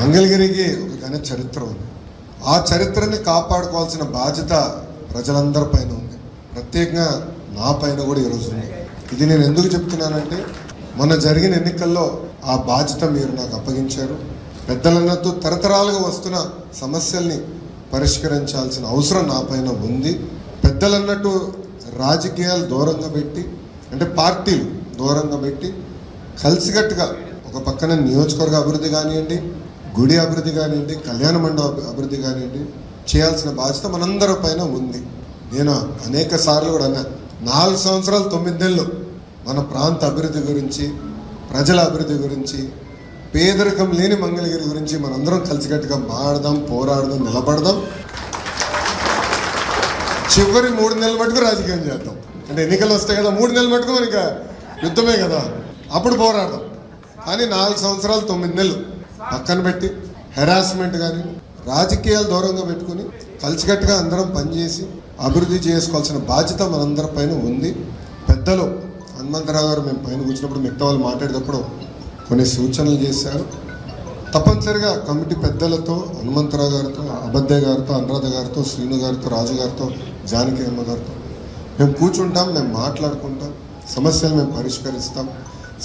మంగళగిరికి ఒక ఘన చరిత్ర ఉంది. ఆ చరిత్రని కాపాడుకోవాల్సిన బాధ్యత ప్రజలందరి పైన ఉంది. ప్రత్యేకంగా నా పైన కూడా ఈరోజు ఉంది. ఇది నేను ఎందుకు చెప్తున్నానంటే మొన్న జరిగిన ఎన్నికల్లో ఆ బాధ్యత మీరు నాకు అప్పగించారు. పెద్దలన్నట్టు తరతరాలుగా వస్తున్న సమస్యల్ని పరిష్కరించాల్సిన అవసరం నా పైన ఉంది. పెద్దలన్నట్టు రాజకీయాలు దూరంగా పెట్టి అంటే పార్టీలు దూరంగా పెట్టి కలిసికట్టుగా ఒక పక్కన నియోజకవర్గ అభివృద్ధి కానివ్వండి గుడి అభివృద్ధి కానివ్వండి కళ్యాణ మండప అభివృద్ధి కానివ్వండి చేయాల్సిన బాధ్యత మనందరి పైన ఉంది. నేను అనేక సార్లు కూడా అన్నా నాలుగు సంవత్సరాలు తొమ్మిది నెలలు మన ప్రాంత అభివృద్ధి గురించి ప్రజల అభివృద్ధి గురించి పేదరికం లేని మంగళగిరి గురించి మనందరం కలిసికట్టుగా మాడదాం పోరాడదాం నిలబడదాం. చివరి మూడు నెలల మటుకు రాజకీయం చేద్దాం. అంటే ఎన్నికలు వస్తాయి కదా మూడు నెలల మటుకు మనకి యుద్ధమే కదా. అప్పుడు పోరాడదాం. కానీ నాలుగు సంవత్సరాలు తొమ్మిది నెలలు. పక్కన పెట్టి హెరాస్మెంట్ కానీ రాజకీయాలు దూరంగా పెట్టుకుని కలిసికట్టుగా అందరం పనిచేసి అభివృద్ధి చేసుకోవాల్సిన బాధ్యత మనందరి పైన ఉంది. పెద్దలు హనుమంతరావు గారు మేము పైన కూర్చున్నప్పుడు మిగతా వాళ్ళు మాట్లాడేటప్పుడు కొన్ని సూచనలు చేశారు. తప్పనిసరిగా కమిటీ పెద్దలతో హనుమంతరావు గారితో అబద్దయ్య గారితో అనురాధ గారితో శ్రీను గారితో రాజు గారితో జానకి అమ్మ గారితో మేము కూర్చుంటాం మేము మాట్లాడుకుంటాం సమస్యలు మేము పరిష్కరిస్తాం.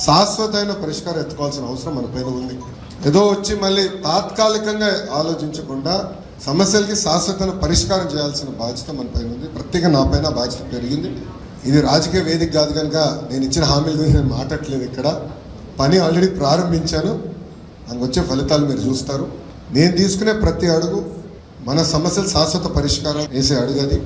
శాశ్వతమైన పరిష్కారం ఎత్తుకోవాల్సిన అవసరం మన పైన ఉంది. ఏదో వచ్చి మళ్ళీ తాత్కాలికంగా ఆలోచించకుండా సమస్యలకి శాశ్వతను పరిష్కారం చేయాల్సిన బాధ్యత మన పైన ఉంది. ప్రత్యేక నా పైన బాధ్యత పెరిగింది. ఇది రాజకీయ వేదిక కాదు కనుక నేను ఇచ్చిన హామీల గురించి నేను మాట్లాడలేదు ఇక్కడ. పని ఆల్రెడీ ప్రారంభించాను. అందుకు వచ్చే ఫలితాలు మీరు చూస్తారు. నేను తీసుకునే ప్రతి అడుగు మన సమస్యలు శాశ్వత పరిష్కారం వేసే అడుగు అది.